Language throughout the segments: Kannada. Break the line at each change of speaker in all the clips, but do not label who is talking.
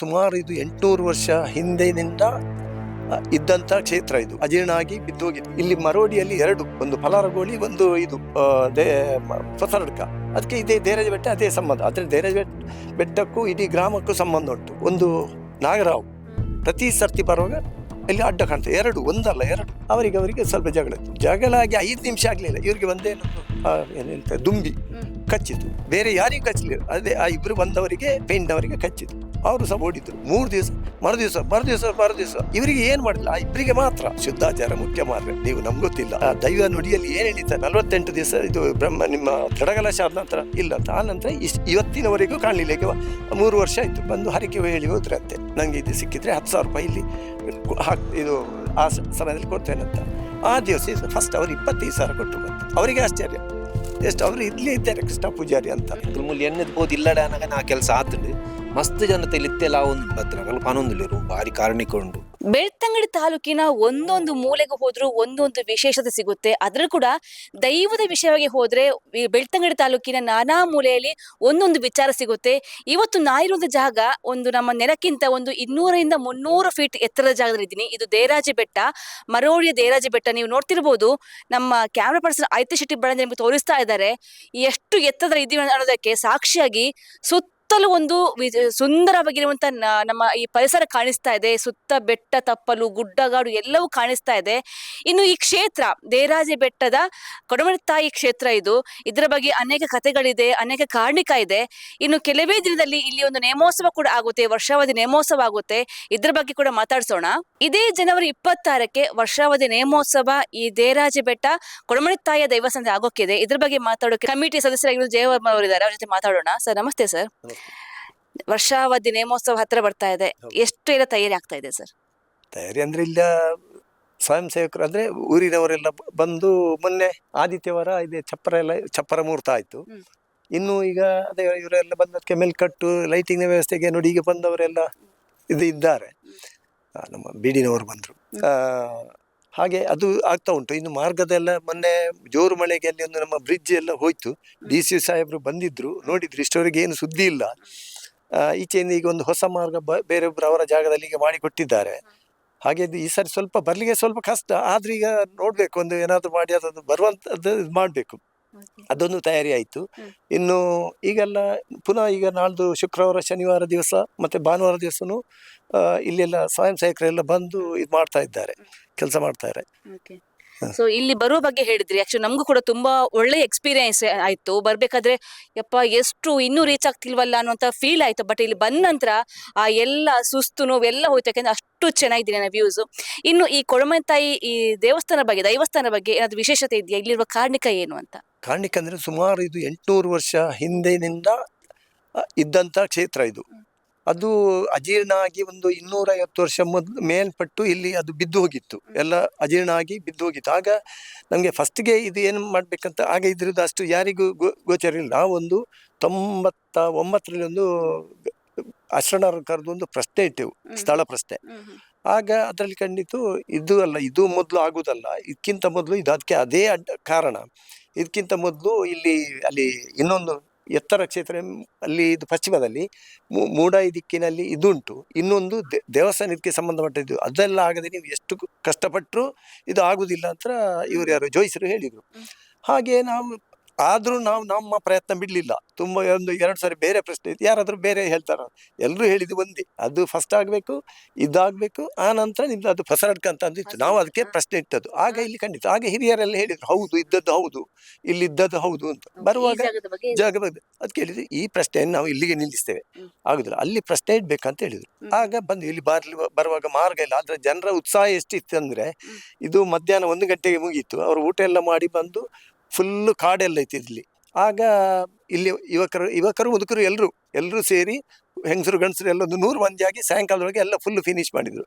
ಸುಮಾರು ಇದು ಎಂಟುನೂರು ವರ್ಷ ಹಿಂದಿನಿಂದ ಇದ್ದಂಥ ಇದ್ದಂತ ಕ್ಷೇತ್ರ ಇದು. ಅಜೀರ್ಣ ಆಗಿ ಬಿದ್ದೋಗಿದೆ. ಇಲ್ಲಿ ಮರೋಡಿಯಲ್ಲಿ ಎರಡು ಒಂದು ಫಲಾರಗೋಳಿ ಒಂದು ಇದು ದೇ ಸೊಸರಡ್ಕ ಅದಕ್ಕೆ ಇದೇ ದೇರಜ ಬೆಟ್ಟ ಅದೇ ಸಂಬಂಧ. ಆದರೆ ದೇರಾಜ ಬೆಟ್ಟ ಬೆಟ್ಟಕ್ಕೂ ಇಡೀ ಗ್ರಾಮಕ್ಕೂ ಸಂಬಂಧ ಉಂಟು. ಒಂದು ನಾಗರಾವ್ ಪ್ರತಿ ಸರ್ತಿ ಬರುವಾಗ ಇಲ್ಲಿ ಅಡ್ಡ ಕಾಣ್ತದೆ. ಎರಡು ಒಂದಲ್ಲ ಎರಡು. ಅವರಿಗೆ ಅವರಿಗೆ ಸ್ವಲ್ಪ ಜಗಳ ಜಗಳ ಆಗಿ ಐದು ನಿಮಿಷ ಆಗಲಿಲ್ಲ. ಇವರಿಗೆ ಒಂದೇ ಏನಂತ ದುಂಬಿ ಕಚ್ಚಿತು. ಬೇರೆ ಯಾರಿಗೂ ಕಚ್ಚಲಿಲ್ಲ ಅದೇ ಆ ಇಬ್ಬರು ಬಂದವರಿಗೆ ಪೇಂಟ್ನವರಿಗೆ ಕಚ್ಚಿತು. ಅವರು ಸಹ ಓಡಿದ್ರು. ಮೂರು ದಿವಸ ಮರು ದಿವಸ ಮರು ದಿವಸ ಮರು ದಿವಸ ಇವರಿಗೆ ಏನ್ ಮಾಡಿಲ್ಲ ಇಬ್ಬರಿಗೆ ಮಾತ್ರ. ಶುದ್ಧಾಚಾರ ಮುಖ್ಯ ಮಾರ್ಗ ನೀವು ನಮ್ಗೆ ಗೊತ್ತಿಲ್ಲ. ಆ ದೈವ ನುಡಿಯಲ್ಲಿ ಏನ್ ಹೇಳಿತ ನಲವತ್ತೆಂಟು ದಿವಸ ಇದು ಬ್ರಹ್ಮ, ನಿಮ್ಮ ತಡಗಲ ಆದ ನಂತರ. ಇಲ್ಲ ಅಂತ ಆ ನಂತರ ಇವತ್ತಿನವರೆಗೂ ಕಾಣಲಿಲ್ಲ ಈಗ ಮೂರು ವರ್ಷ ಆಯ್ತು. ಬಂದು ಹರಕೆ ಹೇಳಿ ಹೋದ್ರಂತೆ ನಂಗೆ ಇದು ಸಿಕ್ಕಿದ್ರೆ ಹತ್ತು ಸಾವಿರ ರೂಪಾಯಿ ಇಲ್ಲಿ ಇದು ಆ ಸಮಯದಲ್ಲಿ ಕೊಡ್ತೇನೆ ಅಂತ. ಆ ದಿವಸ ಫಸ್ಟ್ ಅವ್ರು ಇಪ್ಪತ್ತೈದು ಸಾವಿರ ಕೊಟ್ಟರು ಬಂತು ಅವರಿಗೆ ಆಶ್ಚರ್ಯ. ಎಷ್ಟು, ಅವರು ಇಲ್ಲೇ ಇದ್ದಾರೆ ಕೃಷ್ಣ ಪೂಜಾರಿ ಅಂತ.
ತುಲ್ಮುಲ್ ಎನ್ನದ್ ಬೋದು ಇಲ್ಲಡ ಅನ್ನಾಗ ನಾ ಕೆಲಸ ಆತುಂಡು. ಮಸ್ತ್ ಜನತೆ ಇಲ್ಲಿತ್ತೆಲ್ಲ ಒಂದು ಭದ್ರ ಪನೊಂದುಲ್ಲೆರು ಬಾರಿ ಕಾರಣಿಕ ಉಂಡು
ಬೆಳ್ತಂಗಡಿ ತಾಲೂಕಿನ ಒಂದೊಂದು ಮೂಲೆಗೆ ಹೋದ್ರೂ ಒಂದೊಂದು ವಿಶೇಷತೆ ಸಿಗುತ್ತೆ. ಅದ್ರ ಕೂಡ ದೈವದ ವಿಷಯವಾಗಿ ಹೋದ್ರೆ, ಈ ಬೆಳ್ತಂಗಡಿ ತಾಲೂಕಿನ ನಾನಾ ಮೂಲೆಯಲ್ಲಿ ಒಂದೊಂದು ವಿಚಾರ ಸಿಗುತ್ತೆ. ಇವತ್ತು ನಾನಿರುವಂತ ಜಾಗ ಒಂದು ನಮ್ಮ ನೆಲಕ್ಕಿಂತ ಒಂದು ಇನ್ನೂರರಿಂದ ಮುನ್ನೂರು ಫೀಟ್ ಎತ್ತರದ ಜಾಗದಲ್ಲಿ ಇದ್ದೀನಿ. ಇದು ದೇರಾಜಿ ಬೆಟ್ಟ ಮರೋಳಿಯ ದೇರಾಜಿ ಬೆಟ್ಟ. ನೀವು ನೋಡ್ತಿರ್ಬೋದು, ನಮ್ಮ ಕ್ಯಾಮ್ರಾ ಪರ್ಸನ್ ಐತಿ ಶೆಟ್ಟಿ ಬಳ ನಿಮಗೆ ತೋರಿಸ್ತಾ ಇದ್ದಾರೆ. ಎಷ್ಟು ಎತ್ತರ ಇದೀವಿ ಅನ್ನೋದಕ್ಕೆ ಸಾಕ್ಷಿಯಾಗಿ ಸುತ್ತಲೂ ಒಂದು ಸುಂದರವಾಗಿರುವಂತ ನಮ್ಮ ಈ ಪರಿಸರ ಕಾಣಿಸ್ತಾ ಇದೆ. ಸುತ್ತ ಬೆಟ್ಟ, ತಪ್ಪಲು, ಗುಡ್ಡಗಾಡು ಎಲ್ಲವೂ ಕಾಣಿಸ್ತಾ ಇದೆ. ಇನ್ನು ಈ ಕ್ಷೇತ್ರ, ದೇರಾಜೆ ಬೆಟ್ಟದ ಕೊಡಮಣಿ ತಾಯಿ ಕ್ಷೇತ್ರ ಇದು. ಇದರ ಬಗ್ಗೆ ಅನೇಕ ಕಥೆಗಳಿದೆ, ಅನೇಕ ಕಾರಣಿಕ ಇದೆ. ಇನ್ನು ಕೆಲವೇ ದಿನದಲ್ಲಿ ಇಲ್ಲಿ ಒಂದು ನೇಮೋತ್ಸವ ಕೂಡ ಆಗುತ್ತೆ, ವರ್ಷಾವಧಿ ನೇಮೋತ್ಸವ ಆಗುತ್ತೆ. ಇದ್ರ ಬಗ್ಗೆ ಕೂಡ ಮಾತಾಡ್ಸೋಣ. ಇದೇ ಜನವರಿ ಇಪ್ಪತ್ತಾರಕ್ಕೆ ವರ್ಷಾವಧಿ ನೇಮೋತ್ಸವ ಈ ದೇರಾಜೆ ಬೆಟ್ಟ ಕೊಡಮಣಿ ತಾಯಿಯ ದೈವಸಂತೆ ಆಗೋಕ್ಕಿದೆ. ಇದ್ರ ಬಗ್ಗೆ ಮಾತಾಡೋಕೆ ಕಮಿಟಿ ಸದಸ್ಯರಾಗಿರೋ ಜಯವರ್ಮ ಅವರಿದ್ದಾರೆ. ಅವ್ರ ಜೊತೆ ಮಾತಾಡೋಣ. ಸರ್, ನಮಸ್ತೆ ಸರ್. ವರ್ಷಾವಧಿ ನೇಮೋತ್ಸವ ಹತ್ರ ಬರ್ತಾ ಇದೆ. ಎಷ್ಟು ಎಲ್ಲ ತಯಾರಿ ಆಗ್ತಾ ಇದೆ ಸರ್.
ತಯಾರಿ ಅಂದ್ರೆ ಇಲ್ಲ ಸ್ವಯಂ ಸೇವಕರು ಅಂದ್ರೆ ಊರಿನವರೆಲ್ಲ ಬಂದು ಮೊನ್ನೆ ಆದಿತ್ಯವಾರ ಇದೆ ಚಪ್ಪರ ಎಲ್ಲ ಚಪ್ಪರ ಮುಹೂರ್ತ ಆಯ್ತು. ಇನ್ನು ಈಗ ಅದೇ ಇವರೆಲ್ಲ ಬಂದಕ್ಕೆ ಮೆಲ್ಕಟ್ಟು ಲೈಟಿಂಗ್ ವ್ಯವಸ್ಥೆಗೆ ನೋಡಿ ಈಗ ಬಂದವರೆಲ್ಲ ಇದು ಇದ್ದಾರೆ. ಆ, ನಮ್ಮ ಬೀಡಿನವರು ಬಂದರು. ಹಾಗೆ ಅದು ಆಗ್ತಾ ಉಂಟು. ಇನ್ನು ಮಾರ್ಗದೆಲ್ಲ ಮೊನ್ನೆ ಜೋರು ಮಳೆಗೆ ಅಲ್ಲಿ ಒಂದು ನಮ್ಮ ಬ್ರಿಡ್ಜ್ ಎಲ್ಲ ಹೋಯ್ತು. ಡಿ ಸಿ ಸಾಹೇಬರು ಬಂದಿದ್ರು, ನೋಡಿದ್ರು ಇಷ್ಟವರೆಗೆ ಏನು ಸುದ್ದಿ ಇಲ್ಲ. ಈಚೆಯಿಂದ ಈಗ ಒಂದು ಹೊಸ ಮಾರ್ಗ ಬ- ಬೇರೊಬ್ರು ಅವರ ಜಾಗದಲ್ಲಿ ಈಗ ಮಾಡಿಕೊಟ್ಟಿದ್ದಾರೆ. ಹಾಗೆ ಈ ಸರಿ ಸ್ವಲ್ಪ ಬರಲಿಕ್ಕೆ ಸ್ವಲ್ಪ ಕಷ್ಟ. ಆದ್ರೆ ಈಗ ನೋಡ್ಬೇಕು, ಒಂದು ಏನಾದರೂ ಮಾಡಿ ಅದನ್ನು ಬರುವಂತದ್ದು ಮಾಡಬೇಕು ಮಾಡ್ಬೇಕು. ಅದೊಂದು ತಯಾರಿ ಆಯಿತು. ಇನ್ನು ಈಗೆಲ್ಲ ಪುನಃ ಈಗ ನಾಳ್ದು ಶುಕ್ರವಾರ ಶನಿವಾರ ದಿವಸ ಮತ್ತೆ ಭಾನುವಾರ ದಿವಸನು ಇಲ್ಲೆಲ್ಲ ಸ್ವಯಂ ಸೇವಕರೆಲ್ಲ ಬಂದು ಇದು ಮಾಡ್ತಾ ಇದ್ದಾರೆ. ಕೆಲಸ ಮಾಡ್ತಾರೆ ಹ.
ಸೊ ಇಲ್ಲಿ ಬರುವ ಬಗ್ಗೆ ಹೇಳಿದ್ರಿ. ಆಕ್ಚುಲಿ ನಮಗೂ ಕೂಡ ತುಂಬಾ ಒಳ್ಳೆ ಎಕ್ಸ್ಪೀರಿಯನ್ಸ್ ಆಯ್ತು. ಬರ್ಬೇಕಾದ್ರೆ ಯಪ್ಪ ಎಷ್ಟು ಇನ್ನೂ ರೀಚ್ ಆಗ್ತಿಲ್ವಲ್ಲ ಅನ್ನುವಂತ ಫೀಲ್ ಆಯ್ತು. ಬಟ್ ಇಲ್ಲಿ ಬಂದ ನಂತರ ಆ ಎಲ್ಲ ಸುಸ್ತು ನೋವು ಎಲ್ಲ ಹೋಯ್ತು. ಯಾಕಂದ್ರೆ ಅಷ್ಟು ಚೆನ್ನಾಗಿದೆ ನನ್ನ ವ್ಯೂಸ್ ಇನ್ನು ಈ ಕೊಳಮೈ ತಾಯಿ ಈ ದೇವಸ್ಥಾನ ಬಗ್ಗೆ ದೈವಸ್ಥಾನ ಬಗ್ಗೆ ಏನಾದ್ರು ವಿಶೇಷತೆ ಇದೆಯಾ? ಇಲ್ಲಿರುವ ಕಾರಣಿಕ ಏನು ಅಂತ?
ಕಾರಣಕ್ಕಂದ್ರೆ ಸುಮಾರು ಇದು ಎಂಟುನೂರು ವರ್ಷ ಹಿಂದಿನಿಂದ ಇದ್ದಂತ ಕ್ಷೇತ್ರ ಇದು. ಅದು ಅಜೀರ್ಣ ಆಗಿ ಒಂದು ಇನ್ನೂರ ಐವತ್ತು ವರ್ಷ ಮೊದಲು ಮೇಲ್ಪಟ್ಟು ಇಲ್ಲಿ ಅದು ಬಿದ್ದು ಹೋಗಿತ್ತು. ಎಲ್ಲ ಅಜೀರ್ಣ ಆಗಿ ಬಿದ್ದು ಹೋಗಿತ್ತು. ಆಗ ನಮಗೆ ಫಸ್ಟ್ಗೆ ಇದು ಏನು ಮಾಡಬೇಕಂತ ಆಗ ಇದ್ರದ್ದು ಅಷ್ಟು ಯಾರಿಗೂ ಗೋ ಗೋಚರಿಲ್ಲ ನಾವೊಂದು ತೊಂಬತ್ತ ಒಂಬತ್ತರಲ್ಲಿ ಒಂದು ಅಶ್ರಣರು ಕರೆದು ಒಂದು ಪ್ರಶ್ನೆ ಇಟ್ಟೆವು. ಸ್ಥಳ ಪ್ರಶ್ನೆ. ಆಗ ಅದರಲ್ಲಿ ಕಂಡಿತು ಇದು ಅಲ್ಲ ಇದು ಮೊದಲು ಆಗೋದಲ್ಲ ಇದಕ್ಕಿಂತ ಮೊದಲು ಇದು ಅದಕ್ಕೆ ಅದೇ ಅಡ್ಡ ಕಾರಣ. ಇದಕ್ಕಿಂತ ಮೊದಲು ಇಲ್ಲಿ ಅಲ್ಲಿ ಇನ್ನೊಂದು ಎತ್ತರ ಕ್ಷೇತ್ರ ಅಲ್ಲಿ ಇದು ಪಶ್ಚಿಮದಲ್ಲಿ ಮೂಡಾಯಿ ದಿಕ್ಕಿನಲ್ಲಿ ಇದುಂಟು. ಇನ್ನೊಂದು ದೆ- ದೇವಸ್ಥಾನಕ್ಕೆ ಸಂಬಂಧಪಟ್ಟಿದ್ದು. ಅದೆಲ್ಲ ಆಗದೆ ನೀವು ಎಷ್ಟು ಕಷ್ಟಪಟ್ಟರೂ ಇದು ಆಗುವುದಿಲ್ಲ ಅಂತ ಇವರು ಯಾರು ಜೋಯಿಸರು ಹೇಳಿದರು. ಹಾಗೆ ನಾವು ಆದರೂ ನಾವು ನಮ್ಮ ಪ್ರಯತ್ನ ಬಿಡಲಿಲ್ಲ. ತುಂಬ ಒಂದು ಎರಡು ಸಾರಿ ಬೇರೆ ಪ್ರಶ್ನೆ ಇತ್ತು. ಯಾರಾದರೂ ಬೇರೆ ಹೇಳ್ತಾರ. ಎಲ್ಲರೂ ಹೇಳಿದ್ದು ಒಂದೇ. ಅದು ಫಸ್ಟ್ ಆಗಬೇಕು ಇದಾಗಬೇಕು ಆ ನಂತರ ನಿಮ್ದು ಅದು ಫಸರಡ್ಕ ಅಂತ ಅಂದಿತ್ತು. ನಾವು ಅದಕ್ಕೆ ಪ್ರಶ್ನೆ ಇಟ್ಟದ್ದು. ಆಗ ಇಲ್ಲಿ ಖಂಡಿತ ಆಗ ಹಿರಿಯರೆಲ್ಲ ಹೇಳಿದ್ರು ಹೌದು ಇದ್ದದ್ದು ಹೌದು ಇಲ್ಲಿ ಇದ್ದದ್ದು ಹೌದು ಅಂತ. ಬರುವಾಗ ಜಾಗ ಬಗ್ಗೆ ಅದಕ್ಕೆ ಕೇಳಿದ್ರು ಈ ಪ್ರಶ್ನೆಯನ್ನು ನಾವು ಇಲ್ಲಿಗೆ ನಿಲ್ಲಿಸ್ತೇವೆ. ಆಗುದಿಲ್ಲ. ಅಲ್ಲಿ ಪ್ರಶ್ನೆ ಇಡ್ಬೇಕಂತ ಹೇಳಿದ್ರು. ಆಗ ಬಂದು ಇಲ್ಲಿ ಬರ್ಲಿ ಬರುವಾಗ ಮಾರ್ಗ ಇಲ್ಲ. ಆದ್ರೆ ಜನರ ಉತ್ಸಾಹ ಎಷ್ಟಿತ್ತು ಅಂದ್ರೆ ಇದು ಮಧ್ಯಾಹ್ನ ಒಂದು ಗಂಟೆಗೆ ಮುಗೀತು. ಅವರು ಊಟ ಎಲ್ಲ ಮಾಡಿ ಬಂದು ಫುಲ್ಲು ಕಾಡೆಲ್ಲ ಇತ್ತು ಇಲ್ಲಿ. ಆಗ ಇಲ್ಲಿ ಯುವಕರು ಯುವಕರು ಮುದುಕರು ಎಲ್ಲರೂ ಎಲ್ಲರೂ ಸೇರಿ ಹೆಂಗಸರು ಗಂಡಸರು ಎಲ್ಲ ಒಂದು ನೂರು ಮಂದಿ ಆಗಿ ಸಾಯಂಕಾಲದೊಳಗೆ ಎಲ್ಲ ಫುಲ್ ಫಿನಿಶ್ ಮಾಡಿದ್ರು.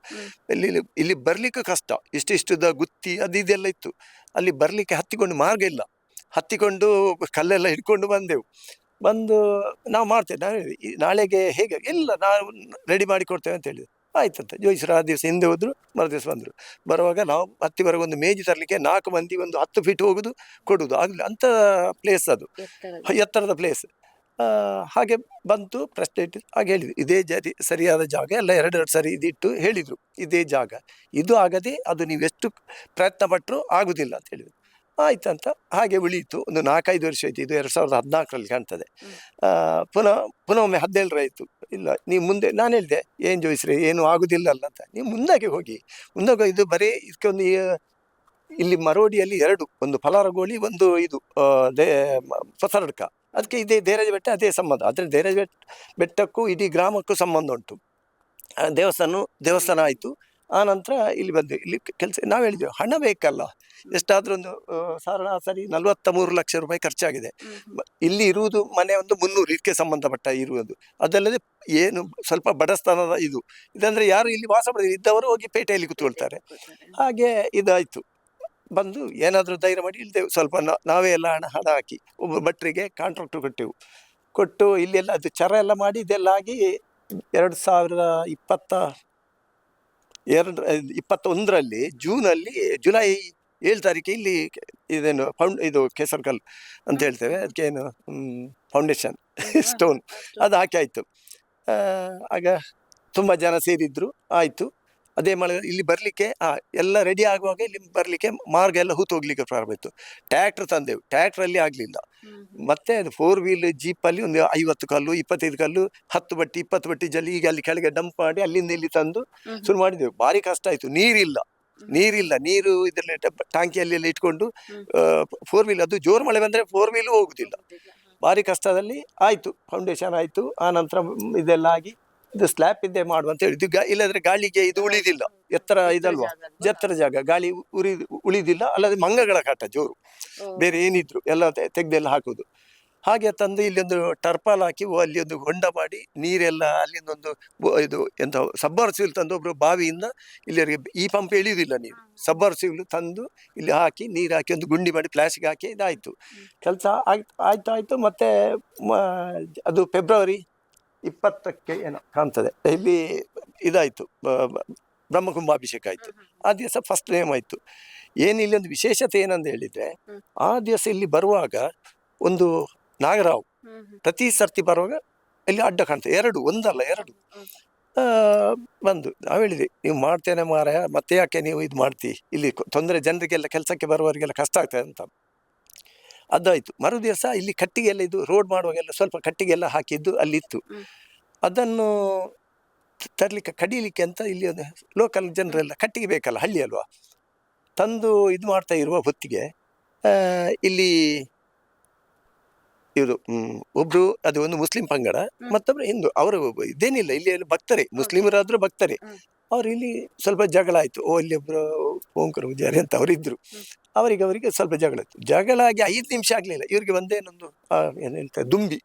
ಇಲ್ಲಿ ಇಲ್ಲಿ ಬರ್ಲಿಕ್ಕೂ ಕಷ್ಟ. ಇಷ್ಟಿಷ್ಟುದ ಗುತ್ತಿ ಅದು ಇದೆಲ್ಲ ಇತ್ತು. ಅಲ್ಲಿ ಬರಲಿಕ್ಕೆ ಹತ್ತಿಕೊಂಡು ಮಾರ್ಗ ಇಲ್ಲ. ಹತ್ತಿಕೊಂಡು ಕಲ್ಲೆಲ್ಲ ಹಿಡ್ಕೊಂಡು ಬಂದೆವು. ಬಂದು ನಾವು ಮಾಡ್ತೇವೆ. ನಾಳೆ ನಾಳೆಗೆ ಹೇಗೆ? ಇಲ್ಲ ನಾವು ರೆಡಿ ಮಾಡಿ ಕೊಡ್ತೇವೆ ಅಂತ ಹೇಳಿದ್ರು. ಆಯ್ತಂತ. ಜೋಯಿಸರು ಆ ದಿವಸ ಹಿಂದೆ ಹೋದ್ರು ಮರು ದಿವಸ ಬಂದರು. ಬರುವಾಗ ನಾವು ಹತ್ತಿವರೆಗೆ ಒಂದು ಮೇಜು ತರಲಿಕ್ಕೆ ನಾಲ್ಕು ಮಂದಿ ಒಂದು ಹತ್ತು ಫೀಟ್ ಹೋಗುದು ಕೊಡುದು. ಆಗಲಿ ಅಂಥ ಪ್ಲೇಸ್ ಅದು. ಎತ್ತರದ ಪ್ಲೇಸ್ ಹಾಗೆ ಬಂತು ಪ್ರಶ್ನೆ ಇಟ್ಟು ಹಾಗೆ ಹೇಳಿದ್ರು. ಇದೇ ಜರಿ ಸರಿಯಾದ ಜಾಗ ಎಲ್ಲ ಎರಡೆರಡು ಸರಿ ಇದಿಟ್ಟು ಹೇಳಿದರು. ಇದೇ ಜಾಗ. ಇದು ಆಗದೆ ಅದು ನೀವು ಎಷ್ಟು ಪ್ರಯತ್ನ ಪಟ್ಟರು ಆಗುದಿಲ್ಲ ಅಂತ ಹೇಳಿದ್ರು. ಆಯ್ತಂತ. ಹಾಗೆ ಉಳಿಯಿತು. ಒಂದು ನಾಲ್ಕೈದು ವರ್ಷ ಆಯ್ತು. ಇದು ಎರಡು ಸಾವಿರದ ಹದಿನಾಲ್ಕರಲ್ಲಿ ಕಾಣ್ತದೆ. ಪುನಃ ಪುನಃ ಒಮ್ಮೆ ಹದಿನೇಳರಾಯಿತು ಇಲ್ಲ ನೀವು ಮುಂದೆ ನಾನು ಹೇಳಿದೆ ಏನು ಜೋಯಿಸ್ರಿ ಏನು ಆಗುದಿಲ್ಲ ಅಲ್ಲ ಅಂತ. ನೀವು ಮುಂದಾಗೆ ಹೋಗಿ. ಮುಂದಾಗ ಇದು ಬರೀ ಇದಕ್ಕೆ ಒಂದು ಇಲ್ಲಿ ಮರೋಡಿಯಲ್ಲಿ ಎರಡು ಒಂದು ಫಲಾರಗೋಳಿ ಒಂದು ಇದು ದೇ ಪಸರಡ್ಕ ಅದಕ್ಕೆ ಇದೇ ದೇರಾಜ ಬೆಟ್ಟ ಅದೇ ಸಂಬಂಧ. ಆದರೆ ದೇರಾಜ ಬೆಟ್ಟ ಬೆಟ್ಟಕ್ಕೂ ಇಡೀ ಗ್ರಾಮಕ್ಕೂ ಸಂಬಂಧ ಉಂಟು. ಆ, ದೇವಸ್ಥಾನ ದೇವಸ್ಥಾನ ಆಯಿತು. ಆ ನಂತರ ಇಲ್ಲಿ ಬಂದ್ವಿ. ಇಲ್ಲಿ ಕೆಲಸ ನಾವು ಹೇಳಿದ್ವಿ ಹಣ ಬೇಕಲ್ಲ. ಎಷ್ಟಾದ್ರೂ ಒಂದು ಸಾಧಾರಣ ಸರಾಸರಿ ನಲವತ್ತ ಮೂರು ಲಕ್ಷ ರೂಪಾಯಿ ಖರ್ಚಾಗಿದೆ. ಇಲ್ಲಿ ಇರುವುದು ಮನೆ ಒಂದು ಮುನ್ನೂರು ಇದಕ್ಕೆ ಸಂಬಂಧಪಟ್ಟ ಇರುವುದು. ಅದಲ್ಲದೆ ಏನು ಸ್ವಲ್ಪ ಬಡಸ್ಥಾನದ ಇದು. ಇದಂದ್ರೆ ಯಾರು ಇಲ್ಲಿ ವಾಸ ಮಾಡಿದ್ರು ಇದ್ದವರು ಹೋಗಿ ಪೇಟೆಯಲ್ಲಿ ಕುತ್ಕೊಳ್ತಾರೆ. ಹಾಗೆ ಇದಾಯಿತು. ಬಂದು ಏನಾದರೂ ಧೈರ್ಯ ಮಾಡಿ ಇಲ್ಲಿ ಸ್ವಲ್ಪ ನಾವೇ ಎಲ್ಲ ಹಣ ಹಣ ಹಾಕಿ ಒಬ್ಬ ಭಟ್ರಿಗೆ ಕಾಂಟ್ರಾಕ್ಟ್ ಕೊಟ್ಟೆವು. ಕೊಟ್ಟು ಇಲ್ಲೆಲ್ಲ ಅದು ಚರ ಎಲ್ಲ ಮಾಡಿ ಇದೆಲ್ಲ ಆಗಿ ಎರಡು ಸಾವಿರದ ಇಪ್ಪತ್ತ ಎರಡು ಇಪ್ಪತ್ತೊಂದರಲ್ಲಿ ಜೂನಲ್ಲಿ ಜುಲೈ ಏಳು ತಾರೀಕು ಇಲ್ಲಿ ಇದೇನು ಫೌಂಡ್ ಇದು ಕೇಸರ್ಕಲ್ ಅಂತ ಹೇಳ್ತೇವೆ. ಅದಕ್ಕೆ ಏನು ಫೌಂಡೇಶನ್ ಸ್ಟೋನ್. ಅದು ಹಾಕಿ ಆಯಿತು. ಆಗ ತುಂಬ ಜನ ಸೇರಿದ್ದರು ಆಯಿತು. ಅದೇ ಮಳೆ ಇಲ್ಲಿ ಬರಲಿಕ್ಕೆ ಎಲ್ಲ ರೆಡಿ ಆಗುವಾಗ ಇಲ್ಲಿ ಬರಲಿಕ್ಕೆ ಮಾರ್ಗ ಎಲ್ಲ ಹೂತು ಹೋಗ್ಲಿಕ್ಕೆ ಪ್ರಾರಂಭ ಇತ್ತು ಟ್ಯಾಕ್ಟ್ರ್ ತಂದೆವು. ಟ್ಯಾಕ್ಟ್ರಲ್ಲಿ ಆಗಲಿಲ್ಲ. ಮತ್ತೆ ಅದು ಫೋರ್ ವೀಲ್ ಜೀಪಲ್ಲಿ ಒಂದು ಐವತ್ತು ಕಲ್ಲು ಇಪ್ಪತ್ತೈದು ಕಲ್ಲು ಹತ್ತು ಬಟ್ಟಿ ಇಪ್ಪತ್ತು ಬಟ್ಟಿ ಜಲ್ಲಿ ಈಗ ಅಲ್ಲಿ ಕೆಳಗೆ ಡಂಪ್ ಮಾಡಿ ಅಲ್ಲಿಂದ ಇಲ್ಲಿ ತಂದು ಶುರು ಮಾಡಿದೆವು. ಭಾರಿ ಕಷ್ಟ ಆಯಿತು. ನೀರಿಲ್ಲ. ನೀರಿಲ್ಲ. ನೀರು ಇದರಲ್ಲಿ ಟ್ಯಾಂಕಿಯಲ್ಲಿ ಟಾಂಕಿಯಲ್ಲಿ ಎಲ್ಲ ಇಟ್ಕೊಂಡು ಫೋರ್ ವೀಲ್ ಅದು ಜೋರು ಮಳೆ ಬಂದರೆ ಫೋರ್ ವೀಲು ಹೋಗುದಿಲ್ಲ. ಭಾರಿ ಕಷ್ಟದಲ್ಲಿ ಆಯಿತು. ಫೌಂಡೇಶನ್ ಆಯಿತು. ಆ ನಂತರ ಇದೆಲ್ಲ ಆಗಿ ಇದು ಸ್ಲ್ಯಾಪ್ ಇದ್ದೇ ಮಾಡುವ ಅಂತ ಹೇಳಿದ್ವಿ ಗಾ ಇಲ್ಲದ್ರೆ ಗಾಳಿಗೆ ಇದು ಉಳಿದಿಲ್ಲ. ಎತ್ತರ ಇದಲ್ವಾ? ಎತ್ತರ ಜಾಗ. ಗಾಳಿ ಉರಿ ಉಳಿದಿಲ್ಲ. ಅಲ್ಲದೆ ಮಂಗಗಳ ಕಾಟ ಜೋರು. ಬೇರೆ ಏನಿದ್ರು ಎಲ್ಲ ತೆ- ತೆಗ್ದೆಲ್ಲ ಹಾಕೋದು. ಹಾಗೆ ತಂದು ಇಲ್ಲಿ ಒಂದು ಟರ್ಪಾಲ್ ಹಾಕಿ ಓ ಅಲ್ಲಿ ಒಂದು ಹೊಂಡ ಮಾಡಿ ನೀರೆಲ್ಲ ಅಲ್ಲಿಂದ ಒಂದು ಬೊ- ಇದು ಎಂತ ಸಬ್ಬರ್ಸಿಲ್ ತಂದು ಒಬ್ರು ಬಾವಿಯಿಂದ ಇಲ್ಲಿವರೆಗೆ ಈ ಪಂಪ್ ಎಳಿಯುವುದಿಲ್ಲ ನೀರು ಸಬ್ಬರ್ಸಿಲ್ ತಂದು ಇಲ್ಲಿ ಹಾಕಿ ನೀರು ಹಾಕಿ ಒಂದು ಗುಂಡಿ ಮಾಡಿ ಪ್ಲಾಸ್ಟಿಕ್ ಹಾಕಿ ಇದಾಯಿತು. ಕೆಲಸ ಆಯ್ತು ಆಯ್ತು ಆಯಿತು. ಮತ್ತೆ ಮ- ಅದು ಫೆಬ್ರವರಿ ಇಪ್ಪತ್ತಕ್ಕೆ ಏನೋ ಕಾಣ್ತದೆ. ಇಲ್ಲಿ ಇದಾಯಿತು. ಬ್ರಹ್ಮಕುಂಭಾಭಿಷೇಕ ಆಯಿತು. ಆ ದಿವಸ ಫಸ್ಟ್ ನೇಮ್ ಆಯಿತು. ಏನು ಇಲ್ಲಿ ಒಂದು ವಿಶೇಷತೆ ಏನಂತ ಹೇಳಿದರೆ ಆ ದಿವಸ ಇಲ್ಲಿ ಬರುವಾಗ ಒಂದು ನಾಗರಾವ್ ಪ್ರತಿ ಸರ್ತಿ ಬರುವಾಗ ಇಲ್ಲಿ ಅಡ್ಡ ಕಾಣ್ತದೆ. ಎರಡು ಒಂದಲ್ಲ ಎರಡು. ಬಂದು ನಾವು ಹೇಳಿದ್ವಿ ನೀವು ಮಾಡ್ತೇನೆ ಮಾರಾಯ ಮತ್ತೆ ಯಾಕೆ ನೀವು ಇದು ಮಾಡ್ತಿ? ಇಲ್ಲಿ ತೊಂದರೆ ಜನರಿಗೆಲ್ಲ ಕೆಲಸಕ್ಕೆ ಬರುವವರಿಗೆಲ್ಲ ಕಷ್ಟ ಆಗ್ತದೆ ಅಂತ. ಅದಾಯಿತು. ಮರು ದಿವಸ ಇಲ್ಲಿ ಕಟ್ಟಿಗೆಲ್ಲ ಇದು ರೋಡ್ ಮಾಡುವಾಗೆಲ್ಲ ಸ್ವಲ್ಪ ಕಟ್ಟಿಗೆಲ್ಲ ಹಾಕಿದ್ದು ಅಲ್ಲಿತ್ತು. ಅದನ್ನು ತರಲಿಕ್ಕೆ ಕಡಿಲಿಕ್ಕೆ ಅಂತ ಇಲ್ಲಿ ಒಂದು ಲೋಕಲ್ ಜನರೆಲ್ಲ ಕಟ್ಟಿಗೆ ಬೇಕಲ್ಲ ಹಳ್ಳಿ ಅಲ್ವಾ? ತಂದು ಇದು ಮಾಡ್ತಾ ಇರುವ ಹೊತ್ತಿಗೆ ಇಲ್ಲಿ ಇವರು ಒಬ್ರು ಅದು ಒಂದು ಮುಸ್ಲಿಂ ಪಂಗಡ ಮತ್ತೊಬ್ರು ಹಿಂದೂ ಅವರು ಇದೇನಿಲ್ಲ ಇಲ್ಲಿ ಭಕ್ತರೇ ಮುಸ್ಲಿಮರಾದ್ರೂ ಭಕ್ತರೇ. ಅವ್ರು ಇಲ್ಲಿ ಸ್ವಲ್ಪ ಜಗಳ ಆಯ್ತು. ಓ ಇಲ್ಲಿ ಒಬ್ರು ಓಂಕರ ಪೂಜಾರಿ ಅಂತ ಅವರಿದ್ರು ಅವರಿಗೆ ಅವರಿಗೆ ಸ್ವಲ್ಪ ಜಗಳ ಆಯ್ತು. ಜಗಳ ಆಗಿ ಐದು ನಿಮಿಷ ಆಗ್ಲಿಲ್ಲ. ಇವ್ರಿಗೆ ಒಂದೇನೊಂದು ನಂದು ಏನಂತ ದುಂಬಿ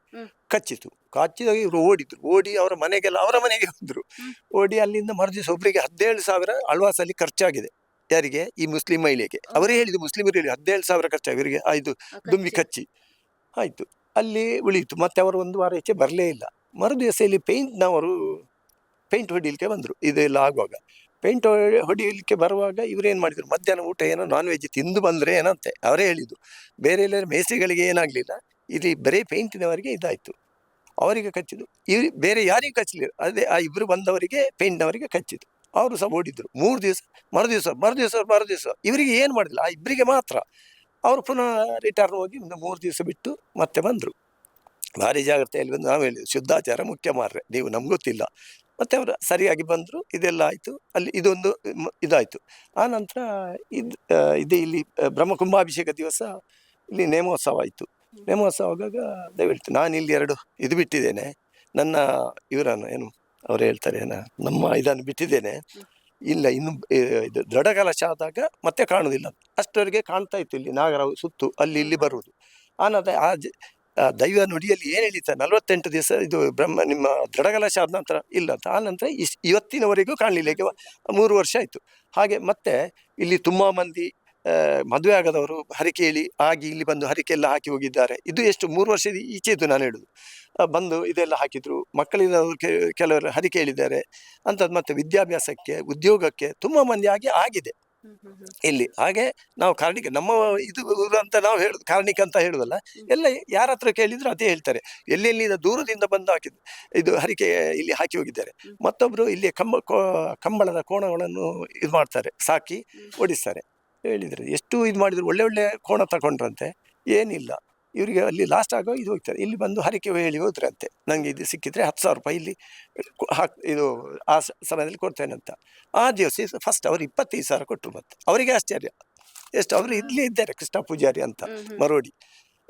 ಕಚ್ಚಿತು ಕಚ್ಚಿದಾಗ ಇವರು ಓಡಿದ್ರು. ಓಡಿ ಅವರ ಮನೆಗೆಲ್ಲ ಅವರ ಮನೆಗೆ ಹೋದ್ರು. ಓಡಿ ಅಲ್ಲಿಂದ ಮರುದಿವಸ ಒಬ್ಬರಿಗೆ ಹದಿನೇಳು ಸಾವಿರ ಅಳ್ವಾಸಲ್ಲಿ ಖರ್ಚಾಗಿದೆ. ಯಾರಿಗೆ? ಈ ಮುಸ್ಲಿಂ ಮಹಿಳೆಗೆ. ಅವರೇ ಹೇಳಿದ್ದು ಮುಸ್ಲಿಮರು ಹೇಳಿ ಹದಿನೇಳು ಸಾವಿರ ಖರ್ಚಾಗಿ ಇವರಿಗೆ ಆಯ್ತು ದುಂಬಿ ಕಚ್ಚಿ. ಆಯ್ತು. ಅಲ್ಲಿ ಉಳಿಯಿತು. ಮತ್ತೆ ಅವರು ಒಂದು ವಾರ ಹೆಚ್ಚೆ ಬರಲೇ ಇಲ್ಲ. ಮರು ದಿವಸ ಇಲ್ಲಿ ಪೇಂಟ್ನವರು ಪೇಂಟ್ ಹೊಡಿಲಿಕ್ಕೆ ಬಂದರು. ಇದೆಲ್ಲ ಆಗುವಾಗ. ಪೇಂಟ್ ಹೊಡಿಲಿಕ್ಕೆ ಬರುವಾಗ ಇವರೇನು ಮಾಡಿದ್ರು? ಮಧ್ಯಾಹ್ನ ಊಟ ಏನೋ ನಾನ್ ವೆಜ್ ತಿಂದು ಬಂದರೆ ಏನಂತೆ? ಅವರೇ ಹೇಳಿದ್ದು ಬೇರೆ ಎಲ್ಲರ ಮೇಸ್ತ್ರಿಗಳಿಗೆ ಏನಾಗಲಿಲ್ಲ? ಇಲ್ಲಿ ಬರೀ ಪೇಂಟಿನವರಿಗೆ ಇದಾಯಿತು. ಅವರಿಗೆ ಕಚ್ಚಿದ್ದು. ಇವ್ ಬೇರೆ ಯಾರಿಗೂ ಕಚ್ಚಲಿಲ್ಲ ಅದೇ ಆ ಇಬ್ಬರು ಬಂದವರಿಗೆ ಪೇಂಟ್ನವರಿಗೆ ಕಚ್ಚಿದ್ದು. ಅವರು ಸಹ ಓಡಿದ್ರು. ಮೂರು ದಿವಸ ಮರು ದಿವಸ ಮರುದಿವಸ. ಮರು ದಿವಸ ಇವರಿಗೆ ಏನು ಮಾಡಿಲ್ಲ ಆ ಇಬ್ಬರಿಗೆ ಮಾತ್ರ. ಅವರು ಪುನಃ ರಿಟರ್ನ್ ಹೋಗಿ ಒಂದು ಮೂರು ದಿವಸ ಬಿಟ್ಟು ಮತ್ತೆ ಬಂದರು. ಭಾರಿ ಜಾಗ್ರತೆಯಲ್ಲಿ ಬಂದು ನಾವು ಹೇಳಿದ್ವಿ. ಶುದ್ಧಾಚಾರ ಮುಖ್ಯ ಮಾರ್ರೆ ನೀವು ನಮ್ಗೆ ಗೊತ್ತಿಲ್ಲ. ಮತ್ತೆ ಅವರು ಸರಿಯಾಗಿ ಬಂದರು ಇದೆಲ್ಲ ಆಯಿತು. ಅಲ್ಲಿ ಇದೊಂದು ಮ- ಇದಾಯಿತು. ಆ ನಂತರ ಇದು ಇದೇ ಇಲ್ಲಿ ಬ್ರಹ್ಮ ಬ್ರಹ್ಮಕುಂಭಾಭಿಷೇಕ ದಿವಸ ಇಲ್ಲಿ ನೇಮೋತ್ಸವ ಆಯಿತು. ನೇಮೋತ್ಸವ ಆಗಾಗ ದಯವಿಟ್ಟು ನಾನು ಇಲ್ಲಿ ಎರಡು ಇದು ಬಿಟ್ಟಿದ್ದೇನೆ. ನನ್ನ ಇವರನ್ನು ಏನು ಅವ್ರು ಹೇಳ್ತಾರೆ ಏನ ನಮ್ಮ ಇದನ್ನು ಬಿಟ್ಟಿದ್ದೇನೆ. ಇಲ್ಲ ಇನ್ನು ಇದು ಇದು ದೃಢಕಲಶ ಆದಾಗ ಮತ್ತೆ ಕಾಣುವುದಿಲ್ಲ. ಅಷ್ಟವರಿಗೆ ಕಾಣ್ತಾ ಇತ್ತು ಇಲ್ಲಿ ನಾಗರ ಸುತ್ತು ಅಲ್ಲಿ ಇಲ್ಲಿ ಬರುವುದು. ಆನಂತರ ಆ ಜ- ಆ ದೈವ ನುಡಿಯಲ್ಲಿ ಏನು ಹೇಳಿತ ನಲವತ್ತೆಂಟು ದಿವಸ ಇದು ಬ್ರಹ್ಮ, ನಿಮ್ಮ ದೃಢಗಲಶ ಆದ ನಂತರ ಇಲ್ಲ ಅಂತ. ಆ ನಂತರ ಇಸ್ ಇವತ್ತಿನವರೆಗೂ ಕಾಣಲಿಲ್ಲ. ಈಗ ಮೂರು ವರ್ಷ ಆಯಿತು. ಹಾಗೆ ಮತ್ತೆ ಇಲ್ಲಿ ತುಂಬ ಮಂದಿ ಮದುವೆ ಆಗದವರು ಹರಿಕೆ ಹೇಳಿ ಆಗಿ ಇಲ್ಲಿ ಬಂದು ಹರಿಕೆ ಎಲ್ಲ ಹಾಕಿ ಹೋಗಿದ್ದಾರೆ. ಇದು ಎಷ್ಟು? ಮೂರು ವರ್ಷದ ಈಚೆ ಇದ್ದು ನಾನು ಹೇಳುದು. ಬಂದು ಇದೆಲ್ಲ ಹಾಕಿದ್ರು. ಮಕ್ಕಳಿದ್ದವರು ಕೆಲವರು ಹರಿಕೆ ಹೇಳಿದ್ದಾರೆ ಅಂಥದ್ದು ಮತ್ತೆ ವಿದ್ಯಾಭ್ಯಾಸಕ್ಕೆ, ಉದ್ಯೋಗಕ್ಕೆ ತುಂಬ ಮಂದಿ ಆಗಿ ಆಗಿದೆ. ಇಲ್ಲಿ ಹಾಗೆ ನಾವು ಕಾರ್ಣಿಕ ನಮ್ಮ ಇದು ಊರು ಅಂತ ನಾವು ಹೇಳುದು ಕಾರ್ಣಿಕ ಅಂತ ಹೇಳುದಲ್ಲ ಎಲ್ಲ ಯಾರ ಹತ್ರ ಕೇಳಿದ್ರು ಅದೇ ಹೇಳ್ತಾರೆ. ಎಲ್ಲೆಲ್ಲಿಂದ ದೂರದಿಂದ ಬಂದು ಹಾಕಿದ್ದು ಇದು ಹರಿಕೆ ಇಲ್ಲಿ ಹಾಕಿ ಹೋಗಿದ್ದಾರೆ. ಮತ್ತೊಬ್ರು ಇಲ್ಲಿ ಕಂಬ ಕೋ- ಕಂಬಳದ ಕೋಣಗಳನ್ನು ಇದು ಮಾಡ್ತಾರೆ ಸಾಕಿ ಓಡಿಸ್ತಾರೆ. ಹೇಳಿದ್ರು ಎಷ್ಟು ಇದು ಮಾಡಿದ್ರು ಒಳ್ಳೆ ಒಳ್ಳೆ ಕೋಣ ತಗೊಂಡ್ರಂತೆ ಏನಿಲ್ಲ. ಇವರಿಗೆ ಅಲ್ಲಿ ಲಾಸ್ಟ್ ಆಗೋ ಇದು ಹೋಗ್ತಾರೆ ಇಲ್ಲಿ ಬಂದು ಹರಿಕೆ ಹೇಳಿ ಹೋದ್ರಂತೆ. ನನಗೆ ಇದು ಸಿಕ್ಕಿದ್ರೆ ಹತ್ತು ಸಾವಿರ ರೂಪಾಯಿ ಇಲ್ಲಿ ಹಾಕ್ ಇದು ಆ ಸಮಯದಲ್ಲಿ ಕೊಡ್ತೇನೆ ಅಂತ. ಆ ದಿವಸ ಫಸ್ಟ್ ಅವರು ಇಪ್ಪತ್ತೈದು ಸಾವಿರ ಕೊಟ್ಟರು ಮತ್ತೆ. ಅವರಿಗೆ ಆಶ್ಚರ್ಯ. ಎಷ್ಟು ಅವರು ಇಲ್ಲೇ ಇದ್ದಾರೆ ಕೃಷ್ಣ ಪೂಜಾರಿ ಅಂತ ಮರೋಡಿ.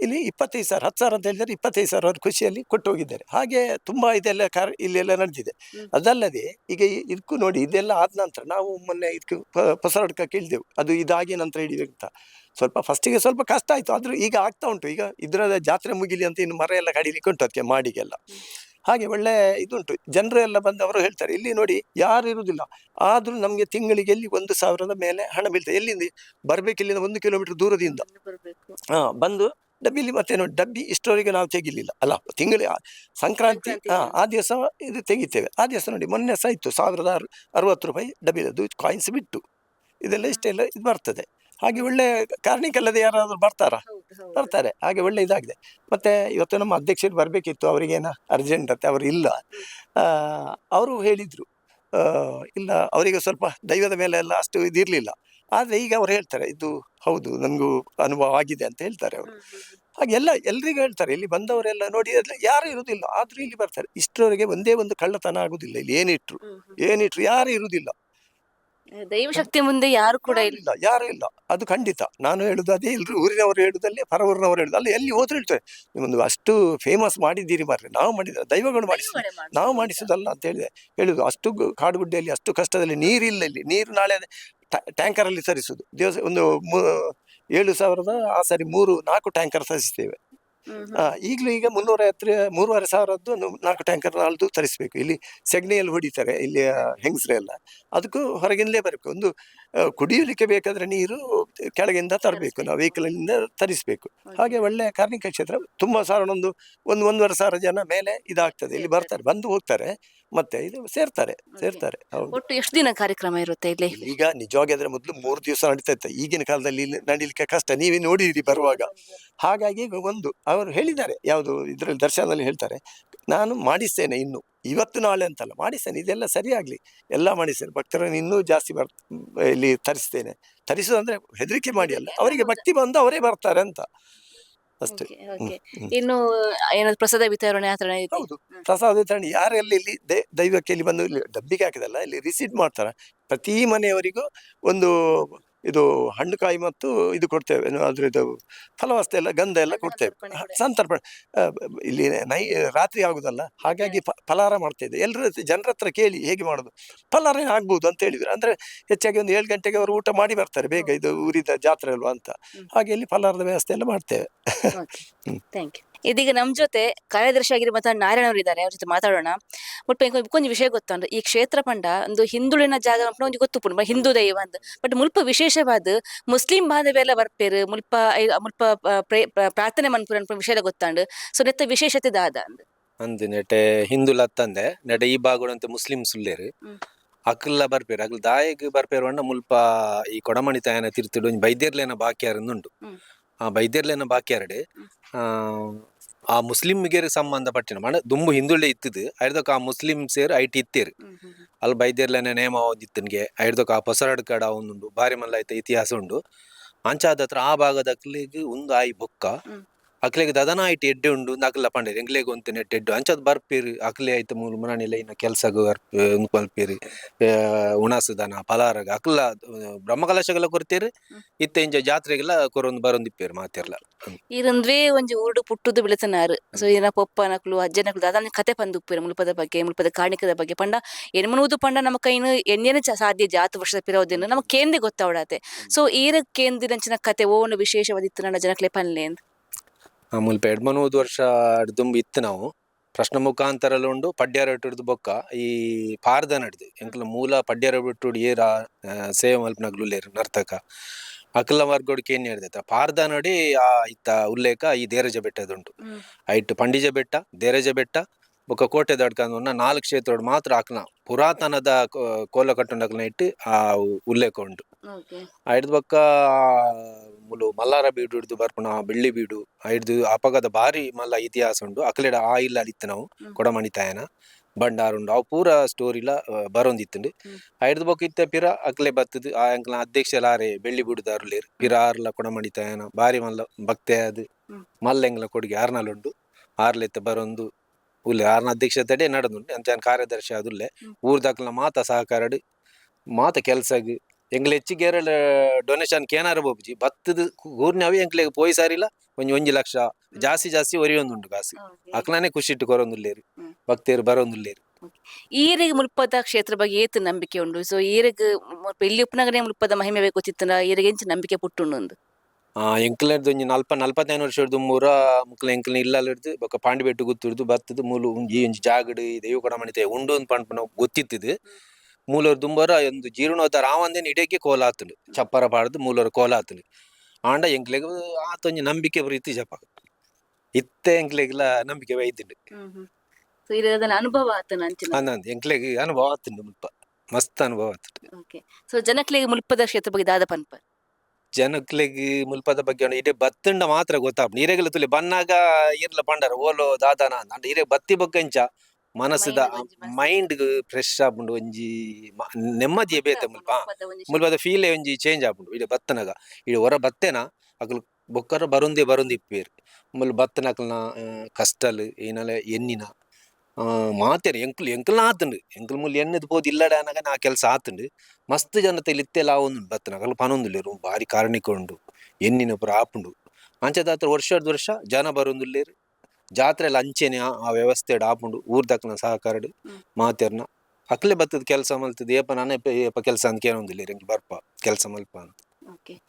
ಇಲ್ಲಿ ಇಪ್ಪತ್ತೈದು ಸಾವಿರ ಹತ್ತು ಸಾವಿರ ಅಂತ ಹೇಳಿದರೆ ಇಪ್ಪತ್ತೈದು ಸಾವಿರ ಅವ್ರ ಖುಷಿಯಲ್ಲಿ ಕೊಟ್ಟು ಹೋಗಿದ್ದಾರೆ ಹಾಗೆ ತುಂಬ ಇದೆಲ್ಲ ಕಾರ್ ಇಲ್ಲೆಲ್ಲ ನಡೆದಿದೆ. ಅದಲ್ಲದೆ ಈಗ ಇದಕ್ಕು ನೋಡಿ ಇದೆಲ್ಲ ಆದ ನಂತರ ನಾವು ಮೊನ್ನೆ ಇದಕ್ಕೆ ಪಸರಾಡ್ಕ ಕೇಳಿದೆವು. ಅದು ಇದಾಗಿ ನಂತರ ಹಿಡಿಬೇಕು ಅಂತ. ಸ್ವಲ್ಪ ಫಸ್ಟಿಗೆ ಸ್ವಲ್ಪ ಕಷ್ಟ ಆಯಿತು. ಆದರೂ ಈಗ ಆಗ್ತಾ ಉಂಟು. ಈಗ ಇದರ ಜಾತ್ರೆ ಮುಗಿಲಿ ಅಂತ ಇನ್ನು ಮರ ಎಲ್ಲ ಕಡಿಲಿಕ್ಕೆ ಉಂಟು ಅದಕ್ಕೆ ಮಾಡಿಗೆಲ್ಲ. ಹಾಗೆ ಒಳ್ಳೆ ಇದುಂಟು. ಜನರು ಎಲ್ಲ ಬಂದು ಅವರು ಹೇಳ್ತಾರೆ ಇಲ್ಲಿ ನೋಡಿ ಯಾರು ಇರುವುದಿಲ್ಲ. ಆದರೂ ನಮಗೆ ತಿಂಗಳಿಗೆ ಇಲ್ಲಿ ಒಂದು ಸಾವಿರದ ಮೇಲೆ ಹಣ ಬೀಳ್ತದೆ. ಎಲ್ಲಿಂದ? ಬರಬೇಕು ಇಲ್ಲಿಂದ ಒಂದು ಕಿಲೋಮೀಟರ್ ದೂರದಿಂದ. ಹಾಂ ಬಂದು ಡಬ್ಬಿಲಿ ಮತ್ತೆ ನೋಡಿ ಡಬ್ಬಿ ಇಷ್ಟವರೆಗೆ ನಾವು ತೆಗಿಲಿಲ್ಲ. ಅಲ್ಲ ತಿಂಗಳ ಸಂಕ್ರಾಂತಿ ಹಾಂ ಆ ದಿವಸ ಇದು ತೆಗಿತೇವೆ. ಆ ದಿವಸ ನೋಡಿ ಮೊನ್ನೆ ಸಹ ಇತ್ತು ಸಾವಿರದ ಅರು ಅರವತ್ತು ರೂಪಾಯಿ ಡಬ್ಬಿ ಅದು ಕಾಯಿನ್ಸ್ ಬಿಟ್ಟು. ಇದೆಲ್ಲ ಇಷ್ಟೆಲ್ಲ ಇದು ಬರ್ತದೆ. ಹಾಗೆ ಒಳ್ಳೆ ಕಾರಣಕ್ಕಲ್ಲದೆ ಯಾರಾದರೂ ಬರ್ತಾರಾ? ಬರ್ತಾರೆ. ಹಾಗೆ ಒಳ್ಳೆ ಇದಾಗಿದೆ. ಮತ್ತೆ ಇವತ್ತು ನಮ್ಮ ಅಧ್ಯಕ್ಷರು ಬರಬೇಕಿತ್ತು ಅವರಿಗೇನ ಅರ್ಜೆಂಟ್ ಅಂತ ಅವರು ಇಲ್ಲ. ಅವರು ಹೇಳಿದ್ರು. ಇಲ್ಲ ಅವರಿಗೆ ಸ್ವಲ್ಪ ದೈವದ ಮೇಲೆ ಎಲ್ಲ ಅಷ್ಟು ಇದಿರಲಿಲ್ಲ. ಆದರೆ ಈಗ ಅವ್ರು ಹೇಳ್ತಾರೆ ಇದು ಹೌದು ನನಗೂ ಅನುಭವ ಆಗಿದೆ ಅಂತ ಹೇಳ್ತಾರೆ ಅವರು. ಹಾಗೆ ಎಲ್ಲ ಎಲ್ರಿಗೂ ಹೇಳ್ತಾರೆ ಇಲ್ಲಿ ಬಂದವರೆಲ್ಲ ನೋಡಿ ಯಾರು ಇರುವುದಿಲ್ಲ ಆದ್ರೂ ಇಲ್ಲಿ ಬರ್ತಾರೆ. ಇಷ್ಟರವರೆಗೆ ಒಂದೇ ಒಂದು ಕಳ್ಳತನ ಆಗುದಿಲ್ಲ ಇಲ್ಲಿ ಏನಿಟ್ರು ಏನಿಟ್ರು ಯಾರು ಇರುವುದಿಲ್ಲ
ದೈವ ಶಕ್ತಿ ಮುಂದೆ ಯಾರು ಕೂಡ ಇಲ್ಲ.
ಯಾರು ಇಲ್ಲ. ಅದು ಖಂಡಿತ. ನಾನು ಹೇಳುದು ಅದೇ ಇಲ್ರಿ ಊರಿನವರು ಹೇಳುದಲ್ಲಿ ಪರವೂರಿನವರು ಹೇಳುದು ಅಲ್ಲಿ ಎಲ್ಲಿ ಹೋದ್ರೆ ಹೇಳ್ತಾರೆ ನಿಮ್ಮೊಂದು ಅಷ್ಟು ಫೇಮಸ್ ಮಾಡಿದ್ದೀರಿ ಮಾರ್ರೆ ನಾವು ಮಾಡಿದ ದೈವಗಳು ಮಾಡಿಸ ನಾವು ಮಾಡಿಸುದಲ್ಲ ಅಂತ ಹೇಳಿದೆ. ಹೇಳುದು ಅಷ್ಟು ಕಾಡುಗುಡ್ಡೆಯಲ್ಲಿ ಅಷ್ಟು ಕಷ್ಟದಲ್ಲಿ ನೀರಿಲ್ಲ ಇಲ್ಲಿ ನೀರು ನಾಳೆ ಟ್ಯಾಂಕರ್ ಅಲ್ಲಿ ತರಿಸುದು ದಿವಸ ಒಂದು ಮೂ- ಏಳು ಸಾವಿರದ ಆ ಸರಿ ಮೂರು ನಾಲ್ಕು ಟ್ಯಾಂಕರ್ ತರಿಸ್ತೇವೆ ಈಗಲೂ ಈಗ ಮುನ್ನೂರ ಹತ್ರ ಮೂರುವರೆ ಸಾವಿರದ್ದು ನಾಲ್ಕು ಟ್ಯಾಂಕರ್ ನಾಳ್ದು ತರಿಸಬೇಕು ಇಲ್ಲಿ ಸೆಗಣಿಯಲ್ಲಿ ಹೊಡಿತಾರೆ ಇಲ್ಲಿ ಹೆಂಗಸ್ರೆಲ್ಲ. ಅದಕ್ಕೂ ಹೊರಗಿಂದಲೇ ಬರಬೇಕು. ಒಂದು ಕುಡಿಯಲಿಕ್ಕೆ ಬೇಕಾದ್ರೆ ನೀರು ಕೆಳಗಿಂದ ತರಬೇಕು ನಾವು ವೆಹಿಕಲಿಂದ ತರಿಸಬೇಕು. ಹಾಗೆ ಒಳ್ಳೆ ಕಾರ್ಮಿಕ ಕ್ಷೇತ್ರ ತುಂಬ ಸಾವಿರ ಒಂದು ಒಂದು ಒಂದೂವರೆ ಸಾವಿರ ಜನ ಮೇಲೆ ಇದಾಗ್ತದೆ. ಇಲ್ಲಿ ಬರ್ತಾರೆ ಬಂದು ಹೋಗ್ತಾರೆ ಮತ್ತೆ ಇದು ಸೇರ್ತಾರೆ ಸೇರ್ತಾರೆ
ಒಟ್ಟು ಎಷ್ಟು ದಿನ ಕಾರ್ಯಕ್ರಮ ಇರುತ್ತೆ ಇಲ್ಲಿ?
ಈಗ ನಿಜವಾಗಿ ಅದರ ಮೊದಲು ಮೂರು ದಿವಸ ನಡೀತಾ ಇತ್ತು. ಈಗಿನ ಕಾಲದಲ್ಲಿ ಇಲ್ಲಿ ನಡೀಲಿಕ್ಕೆ ಕಷ್ಟ ನೀವೇ ನೋಡಿರಿ ಬರುವಾಗ. ಹಾಗಾಗಿ ಒಂದು ಅವರು ಹೇಳಿದ್ದಾರೆ ಯಾವುದು ಇದರಲ್ಲಿ ದರ್ಶನದಲ್ಲಿ ಹೇಳ್ತಾರೆ ನಾನು ಮಾಡಿಸ್ತೇನೆ ಇನ್ನು. ಇವತ್ತು ನಾಳೆ ಅಂತಲ್ಲ ಮಾಡಿಸ್ತೇನೆ. ಇದೆಲ್ಲ ಸರಿಯಾಗಲಿ. ಎಲ್ಲ ಮಾಡಿಸ್ತೇನೆ. ಭಕ್ತರನ್ನು ಇನ್ನೂ ಜಾಸ್ತಿ ಬರ್ ಇಲ್ಲಿ ತರಿಸ್ತೇನೆ. ತರಿಸೋದಂದ್ರೆ ಹೆದರಿಕೆ ಮಾಡಿ ಅಲ್ಲ ಅವರಿಗೆ ಭಕ್ತಿ ಬಂದು ಅವರೇ ಬರ್ತಾರೆ ಅಂತ. ಅಷ್ಟೇ.
ಇನ್ನು ಏನಾದ್ರು ಪ್ರಸಾದ ವಿತರಣೆ ಆತರ ಇದೆ
ಹೌದು. ಪ್ರಸಾದ ವಿತರಣೆ ಯಾರೆಲ್ಲ ಇಲ್ಲಿ ದೇ- ದೈವಕ್ಕೆ ಇಲ್ಲಿ ಬಂದು ಇಲ್ಲಿ ಡಬ್ಬಿಗೆ ಹಾಕಿದಲ್ಲ ಇಲ್ಲಿ ರಿಸೀಟ್ ಮಾಡ್ತಾರೆ. ಪ್ರತಿ ಮನೆಯವರಿಗೂ ಒಂದು ಇದು ಹಣ್ಣು ಕಾಯಿ ಮತ್ತು ಇದು ಕೊಡ್ತೇವೆ. ಅದ್ರದ್ದು ಫಲವಸ್ತೆ ಎಲ್ಲ ಗಂಧ ಎಲ್ಲ ಕೊಡ್ತೇವೆ.
ಸಂತರ್ಪಣೆ.
ಇಲ್ಲಿ ನೈ ರಾತ್ರಿ ಆಗುದಲ್ಲ ಹಾಗಾಗಿ ಫ ಫಲಾರ ಮಾಡ್ತಾ ಇದ್ದೆ ಎಲ್ಲರ ಜನರ ಹತ್ರ ಕೇಳಿ ಹೇಗೆ ಮಾಡೋದು. ಫಲಾರ ಆಗ್ಬೋದು ಅಂತ ಹೇಳಿದ್ರು. ಅಂದರೆ ಹೆಚ್ಚಾಗಿ ಒಂದು ಏಳು ಗಂಟೆಗೆ ಅವರು ಊಟ ಮಾಡಿ ಬರ್ತಾರೆ. ಬೇಗ ಇದು ಊರಿದ ಜಾತ್ರೆ ಅಲ್ವಾ ಅಂತ. ಹಾಗೆ ಇಲ್ಲಿ ಫಲಹಾರದ ವ್ಯವಸ್ಥೆ ಎಲ್ಲ ಮಾಡ್ತೇವೆ.
Thank you. ಇದೀಗ ನಮ್ ಜೊತೆ ಕಾರ್ಯದರ್ಶಿ ಆಗಿರುವಂತಹ ನಾರಾಯಣ ಅವರು ಇದ್ದಾರೆ ಅವ್ರ ಜೊತೆ ಮಾತಾಡೋಣ. ಬಟ್ ಒಂದು ವಿಷಯ ಗೊತ್ತುಂಡು ಈ ಕ್ಷೇತ್ರ ಪಂಡ ಒಂದು ಹಿಂದುಳಿನ ಜಾಗ ಅಂತ ಒಂಜಿ ಗೊತ್ತು ಪುಣ್ಯ ಹಿಂದೂ ದೈವ ಅಂತ ಬಟ್ ಮುಲ್ಪ ವಿಶೇಷವಾದ ಮುಸ್ಲಿಂ ಬಾಂಧವ್ಯ ಬರ್ಪೇರು ಮುಲ್ಪ ಮುಲ್ಪ ಪ್ರಾರ್ಥನೆ ಮನ್ಪುರ ವಿಷಯ ಗೊತ್ತಾಂಡು. ಸೊ ನೆತ್ತ ವಿಶೇಷತೆ ದಾದ ಅಂದ್.
ಅಂದ್ ನೆಟೆ ಹಿಂದುಲ ಅತ್ತಂದೆ ನೆಟೆ ಈ ಬಾಗುಡಂತೆ ಮುಸ್ಲಿಂ
ಸುಳ್ಳೇರು.
ಅಕ್ಲ ಬರ್ಪೇರು ಅಕ್ಲ ದಾಯಿಗೆ ಬರ್ಪೇರು ಅಂಡ ಮುಲ್ಪ ಈ ಕೊಡಮಣಿ ತಾಯನ ತಿರ್ತಿಡು ಒಂಜಿ ಬೈದ್ಯರ್ಲೇನ ಬಾಕ್ಯಾರಂದುಂಡು ಬೈದ್ಯರ್ಲೇನ ಬಾಕ್ಯಾರಡೆ ಆ ಆ ಮುಸ್ಲಿಂಗೆ ಸಂಬಂಧಪಟ್ಟಿನ ಮಣ ದುಂಬು ಹಿಂದುಳ್ಳೆ ಇತ್ತಿದ್ದು ಐಡ್ದಕ್ಕೆ ಆ ಮುಸ್ಲಿಂ ಸೇರ್ ಐಟಿ ಇತ್ತೇರು. ಅಲ್ಲಿ ಬೈದ್ಯರ್ಲೇನ ನೇಮ ಓದಿತ್ತನ್ಗೆ ಐಡ್ದಕ್ಕೆ ಆ ಪೊಸರಡ್ ಕಡ ಒಂದುಂಡು ಬಾರಿ ಮಲ್ಲ ಐತೆ ಇತಿಹಾಸ ಉಂಡು ಅಂಚಾದ ಹತ್ರ ಆ ಭಾಗದ ಕ್ಲಿಗೆ ಒಂದು ಆಯಿ ಬೊಕ್ಕ. ಅಕ್ಲೆಗ್ ದದನ ಐಟ್ ಎಡ್ಡೆ ಉಂಡು ನಕ್ಲ ಪಂಡೆ ಎಂಗ್ಲೆಗ್ ಒಂತೆ ನೆಟ್ ಎಡ್ಡು ಅಂಚದ್ ಬರ್ಪೇರು. ಅಕ್ಲೆ ಐತೆ ಮೂಲು ಮುನಾನಿಲ್ಲ ಇನ್ನ ಕೆಲ್ಸಗ ಉಂದು ಪಲ್ಪೇರು ಉಣಾಸ ದನ ಪಲಾರಗ ಅಕ್ಲ ಬ್ರಹ್ಮಕಲಶಗೆಲ್ಲ ಕೊರ್ತೀರಿ. ಇತ್ತೆ ಇಂಚ ಜಾತ್ರೆಗೆಲ್ಲ ಕೊರೊಂದು ಬರೊಂದಿಪ್ಪೇರು ಮಾತಿರ್ಲ.
ಇರಂದ್ವೇ ಒಂಜಿ ಊರುಡು ಪುಟ್ಟುದು ಬೆಳೆತನಾರು ಸೊ ಇನ ಪೊಪ್ಪನಕ್ಲು ಅಜ್ಜನಕ್ಲು ದಾದಾನ ಕತೆ ಪಂದುಪ್ಪೇರು ಮುಲ್ಪದ ಬಗ್ಗೆ ಮುಲ್ಪದ ಕಾಣಿಕದ ಬಗ್ಗೆ. ಪಂಡ ಎನ್ಮನುವುದು ಪಂಡ ನಮ್ಮ ಕೈನು ಎಣ್ಣೆನ ಸಾಧ್ಯ ಜಾತ ವರ್ಷದ ಪಿರೋದಿನ ನಮ್ಮ ಕೇಂದ್ರ ಗೊತ್ತಾವಡತೆ. ಸೊ ಈರ ಕೇಂದ್ರಿನಂಚಿನ ಕತೆ ಓ ಒಂದು ವಿಶೇಷವಾದಿತ್ತು ನನ್ನ ಜನಕ್ಲೆ ಪನ್ಲೆ ಅಂತ.
ಆ ಮುಲ್ಪ ಎಡ್ಮನೂದು ವರ್ಷ ದುಂಬು ಇತ್ತು ನಾವು. ಪ್ರಶ್ನ ಮುಖಾಂತರಲ್ಲ ಉಂಡು ಪಡ್ಯಾರ ಇಟ್ಟುಡ್ದು ಬೊಕ್ಕ. ಈ ಪಾರ್ದ ನಡ್ದು. ಎಂಕಲ ಮೂಲ ಪಡ್ಯಾರ ಬಿಟ್ಟು ಏರ ಸೇವೆ ಮಲ್ಪನಗ್ಲುಲ್ಲೇರು ನರ್ತಕ. ಅಕಲ ವರ್ಗೋಡ್ಕೆ ಏನ್ ಹೇಳ್ದೈತ ಪಾರ್ದ ನಡಿ ಆ ಇತ್ತ ಉಲ್ಲೇಖ ಈ ದೇರಜ ಬೆಟ್ಟದುಂಟು ಐಟ್ ಪಂಡಿಜ ಬೆಟ್ಟ ದೇರಜ ಬೆಟ್ಟ ಬೊಕ್ಕ ಕೋಟೆ ದಡ್ಕಂದು ನಾಲ್ಕು ಕ್ಷೇತ್ರ ಮಾತ್ರ ಆಕ್ಲ ಪುರಾತನದ ಕೋಲ ಕಟ್ಟುಂಡಕ್ಲ ಇಟ್ಟು ಆ ಉಲ್ಲೇಖ ಉಂಟು. ಐಡ್ದು ಬೊಕ್ಕ ಮುಲು ಮಲ್ಲಾರ ಬೀಡು ಹಿಡ್ದು ಬರ್ಪುನ ಬೆಳ್ಳಿ ಬೀಡು ಐಡ್ದು ಅಪಗದ ಬಾರಿ ಮಲ್ಲ ಇತಿಹಾಸ ಉಂಡು ಅಕ್ಲೆಡ ಆ ಇಲ್ಲ ಅಲ್ಲಿತ್ತು ನಾವು
ಕೊಡಮಣಿತಾಯನ
ಕೊಡಮಣಿ ತಾಯನ. ಬಂಡಾರ ಉಂಡು ಅವು ಪೂರ ಸ್ಟೋರಿಲ ಬರೊಂದಿತ್ತುಂಡು. ಐಡ್ದು ಬೊಕ್ಕ ಇತ್ತ ಪಿರ ಅಕ್ಲೆ ಬತ್ತದು ಆ ಅಂಕಲ ಅಧ್ಯಕ್ಷ ಲಾರೆ ಬೆಳ್ಳಿ ಬೀಡು ದಾರುಲೇರ್. ಪಿರ ಆರ್ಲ ಕೊಡಮಣಿ ತಾಯನ ಬಾರಿ ಮಲ್ಲ ಭಕ್ತೆ ಅದು
ಮಲ್ಲ
ಮಲ್ಲೆಂಗ್ಲ ಕೊಡುಗೆ ಆರ್ನಲುಂಡು ಆರ್ಲೆತ್ತ ಬರೊಂದು ಉಲ್ಲೆ ಆರ್ನ ಅಧ್ಯಕ್ಷತೆಡೆ ನಡೆದು ಅಂತ ಕಾರ್ಯದರ್ಶಿ ಅದುಲ್ಲೆ
ಊರ್
ದಾಖಲ ಮಾತ ಸಹಕಾರಡ್ ಮಾತ ಕೆಲ್ಸಗ್. ಎಂಗ್ಲೆ ಹೆಚ್ಚಿಗೆ ಡೊನೇಷನ್ ಕೇನಾರ ಬೋಪುಜಿ ಭತ್ತದ ಊರ್ನವಿ ಎಂಕ್ಲೆಗ್ ಪೋಯಿ ಸಾರಿಲ್ಲ ಒಂಜಿ ಒಂಜಿ ಲಕ್ಷ ಜಾಸ್ತಿ ಜಾಸ್ತಿ ಒರಿಯೊಂದುಂಡು ಕಾಸು. ಅಕ್ಲಾನೇ ಖುಷಿ ಇಟ್ಟು ಕೊರೊಂದುಲ್ಲೇರು
ಭಕ್ತಿಯರು
ಭಕ್ತೇರು ಈರಿಗೆ
ಈರೆಗ್ ಮುಲ್ಪದ ಕ್ಷೇತ್ರ ಬಗ್ಗೆ ಏತು ನಂಬಿಕೆ ಉಂಡು ಸೊ ಈರಿಗೆ ಇಲ್ಲಿ ಉಪನಗರ ಮುಲ್ಪದ ಮಹಿಮೆ ಗೊತ್ತಿತ್ತನ ಈರಿಗೆ ಎಂಚ ನಂಬಿಕೆ ಪುಟ್ಟುಂಡು
ಎಂಕ್ಲೆರ್ದು ಒಂಜಿ ನಲ್ಪ ನಲ್ಪತ್ತೈನು ವರ್ಷದ ಮೂರ ಮುಕ್ಲ ಎಂಕ್ಲ ಇಲ್ಲಲ್ಲಾಡ್ದು ಬೊಕ ಪಾಂಡಿಬೆಟ್ಟು ಗೊತ್ತಿರ್ದು ಬತ್ತದು ಮೂಲು ಒಂಜಿ ಒಂಜಿ ಜಾಗಡ್ ದೇವು ಕೊಡ ಮಣಿತೆ ಉಂಡು ಒಂದು ಪಂಪನ ಗೊತ್ತಿತ್ತಿದ್ದು. ಮೂಲರು ದುಂಬರ ಒಂದು ಜೀರ್ಣೋತ ರಾವಂದೇನ್ ಇಡಕ್ಕೆ ಕೋಲಾತುಲು ಚಪ್ಪರ ಪಾಡ್ದು ಮೂಲರು ಕೋಲಾತುಲು ಆಂಡ ಎಂಕ್ಲೆಗ್ ಆತೊಂಜಿ ನಂಬಿಕೆ ಪ್ರೀತಿ ಜಪ. ಇತ್ತೆ ಎಂಕ್ಲೆಗ್ಲ ನಂಬಿಕೆ ವೈದ್ಯುಂಡು.
ಅನುಭವ
ಎಂಕ್ಲೆಗ್ ಅನುಭವ ಆತುಂಡು ಮುಲ್ಪ. ಮಸ್ತ್ ಅನುಭವ ಆತುಂಡು.
ಓಕೆ. ಸೊ ಜನಕ್ಲೆಗ್ ಮುಲ್ಪದ ಕ್ಷೇತ್ರ ಬಗ್ಗೆ ದಾದ ಪನ್ಪ?
ಜನಕ್ಲೆಗ್ ಮುಲ್ಪದ ಬಗ್ಗೆ ಇಡೀ ಇಡೆ ಬತ್ತಂಡ ಮಾತ್ರ ಗೊತ್ತಾಪುಂಡು ನೀರೆಗಲ ತುಲಿ ಬನ್ನಾಗ ಇರ್ಲ ಪಂಡರ ಓಲೋ ದಾದಾನ ಅಂತ ಇರೆ ಬತ್ತಿ ಬೊಕ್ಕಂಚ
ಇಂಚ ಮನಸ್ಸದ
ಮೈಂಡ್ ಫ್ರೆಶ್ ಆಪುಂಡು ಒಂಜಿ ಮ- ನೆಮ್ಮದಿಯೇ ಬೇತೆ ಮುಲ್ಪ. ಮುಲ್ಪದ ಫೀಲ್ ಒಂಜಿ ಚೇಂಜ್ ಆಪುಂಡು ಇಡೆ ಬತ್ತನಗ ಇಡೆ ಹೊರ ಬತ್ತೇನ ಅಕಲ್ ಬೊಕ್ಕರ ಬರುಂದೆ ಬರುಂದಿ ಇಪ್ಪೇರು ಮುಲ್ ಬತ್ತನಕಲ್ನ ಕಷ್ಟಲ್ ಏನಲ್ಲ ಎನ್ನಿನ ಮಾತೇರು ಎಂಕುಲು ಎಂಕಲ್ನ ಆತುಂಡು. ಎಂಕುಲು ಮುಲ್ ಎಣ್ಣೆದು ಪೋದು ಇಲ್ಲಡ ಅನ್ನಗ ನಾ ಕೆಲಸ ಆತುಂಡು. ಮಸ್ತ್ ಜನತೆ ಇತ್ತೆಲ್ಲ ಆವೊಂದು ಬತ್ತನಕಲ್ ಪನೊಂದುಲ್ಲೇರು ಬಾರಿ ಕಾರಣಿಕೊಂಡು ಎನ್ನಿನ ಪುರ ಆಪುಂಡು. ಅಂಚದಾತ್ರ ವರ್ಷದ ವರ್ಷ ಜನ ಬರೊಂದುಲ್ಲೇರು. ಜಾತ್ರೆ ಎಲ್ಲ ಅಂಚೆನೆ ಆ- ವ್ಯವಸ್ಥೆಡ್ ವ್ಯವಸ್ಥೆ ಆಪುಂಡು ಊರ್ದಕ್ನ ಸಹಕಾರಡು. ಮಾತೆರ್ನ. ಅಕ್ಲೆ ಬತ್ತದ ಕೆಲಸ ಮಲ್ತದ ಏಪ ನಾನೇ ಏಪ ಕೆಲಸ ಅಂತ ಕೇಳೊಂದಿಲ್ಲ ಎಂಕ್ ಬರ್ಪ. ಕೆಲಸ ಮಲ್ಪ ಅಂತ.
ಓಕೆ.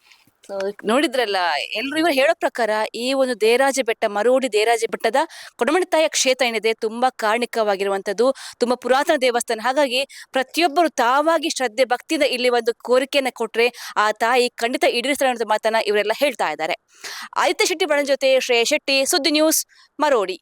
ನೋಡಿದ್ರಲ್ಲ ಎಲ್ಲರೂ ಹೇಳೋ ಪ್ರಕಾರ ಈ ಒಂದು ದೇರಾಜ ಬೆಟ್ಟ, ಮರೋಡಿ ದೇರಾಜ ಬೆಟ್ಟದ ಕೊಡಮಣಿತಾಯ ಕ್ಷೇತ್ರ ಏನಿದೆ ತುಂಬಾ ಕಾರಣಿಕವಾಗಿರುವಂತದ್ದು ತುಂಬಾ ಪುರಾತನ ದೇವಸ್ಥಾನ. ಹಾಗಾಗಿ ಪ್ರತಿಯೊಬ್ಬರು ತಾವಾಗಿ ಶ್ರದ್ಧೆ, ಭಕ್ತಿಯಿಂದ ಇಲ್ಲಿ ಒಂದು ಕೋರಿಕೆಯನ್ನು ಕೊಟ್ರೆ ಆ ತಾಯಿ ಖಂಡಿತ ಈಡೇರಿಸ್ತಾರೆ ಅನ್ನೋದು ಮಾತನ್ನ ಇವರೆಲ್ಲ ಹೇಳ್ತಾ ಇದ್ದಾರೆ. ಆದಿತ್ಯ ಶೆಟ್ಟಿ ಬಣ ಜೊತೆ ಶ್ರೇಯ ಶೆಟ್ಟಿ, ಸುದ್ದಿ ನ್ಯೂಸ್ ಮರೋಡಿ.